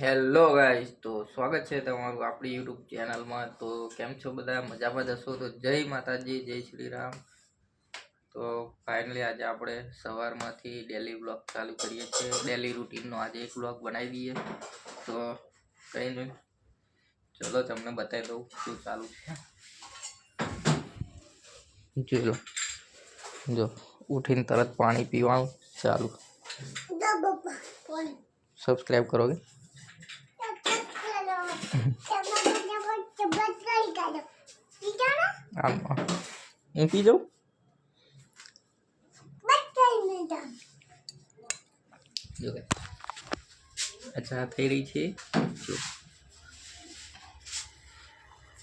Hello guys તો સ્વાગત છે તમારું આપણી યુટ્યુબ ચેનલમાં તો કેમ છો બધા? મજામાં જશો તો જય માતાજી જય શ્રી રામ તો ફાઇનલી આજે આપણે સવારમાંથી ડેલી બ્લોગ ચાલુ કરીએ છીએ. ડેલી રૂટીનનો આજે એક બ્લોગ બનાવી દઈએ. તો કંઈ નહીં. ચલો તમને બતાવી દઉં શું ચાલુ છે. જો જો ઉઠીને તરત પાણી પીવાનું ચાલુ. સબસ્ક્રાઈબ કરોગે આમ. હું પી જાઉં? જો અચ્છા થઈ રહી છે.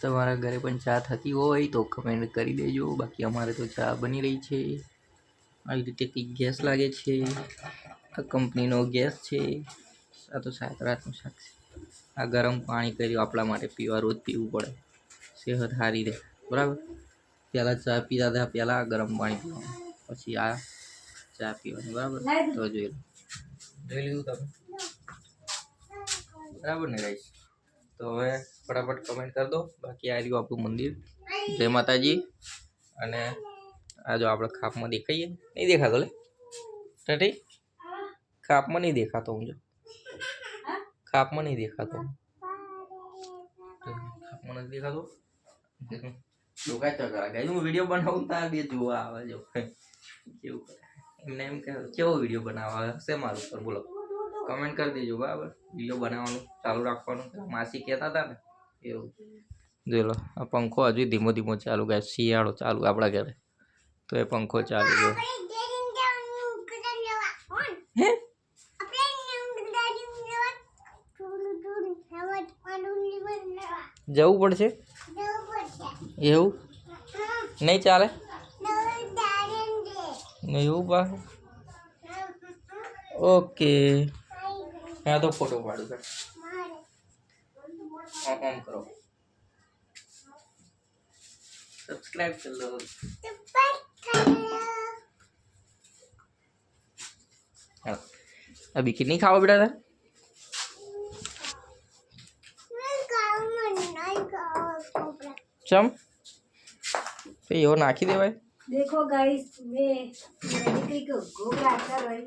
તમારા ઘરે પણ ચા થતી હોય તો કમેન્ટ કરી દેજો. બાકી અમારે તો ચા બની રહી છે. આવી રીતે કંઈક ગેસ લાગે છે. આ કંપનીનો ગેસ છે. આ તો સાત રાતનું શાક છે. આ ગરમ પાણી કર્યું આપણા માટે પીવા રોજ પીવું પડે. સેહત સારી રહે. બરાબર? પહેલાં ચા પીતા હતા, પહેલાં ગરમ પાણી પીવાનું. પછી આ ચા પીવાની. બરાબર? તો જોઈ લો. જોઈ લીધું તમે? બરાબર ને ગાઈશ તો હવે ફટાફટ કમેન્ટ કરી દો. બાકી આ રહ્યું આપણું મંદિર. જય માતાજી. અને આ જો આપણે ખાપમાં દેખાઈએ. નહીં દેખાતો લે. ઠીક ખાપમાં નહીં દેખાતો હું જો. ખાપમાં નહીં દેખાતો. ખાપમાં નથી દેખાતો? ડોકા ચકરા ગાય હું વીડિયો બનાવું તા બે જોવા આવે જો કેવું એમને એમ કે કેવો વીડિયો બનાવવા હશે મારું પર બોલો. કમેન્ટ કરી દેજો બરાબર? વીડિયો બનાવવાનું ચાલુ રાખવાનું. માસી કહેતા હતા ને એવું. જોઈ લો આ પંખો હજુ ધીમો ધીમો ચાલુ ગાય શિયાળો ચાલુ આપણા ઘરે. તો એ પંખો ચાલુ ગયો હે જવું પડશે? એવું? નહીં ચાલે? એવું બા. ઓકે. હા, તો ફોટો પાડું કર ઓમ કરો. સબસ્ક્રાઇબ કરી લો હા. આ બિકિટ નહીં ખાવા ચમ. એવો નાખી દેવાય. દેખો ગાઈસ મે દીકરી કો ગોગરા કર રહી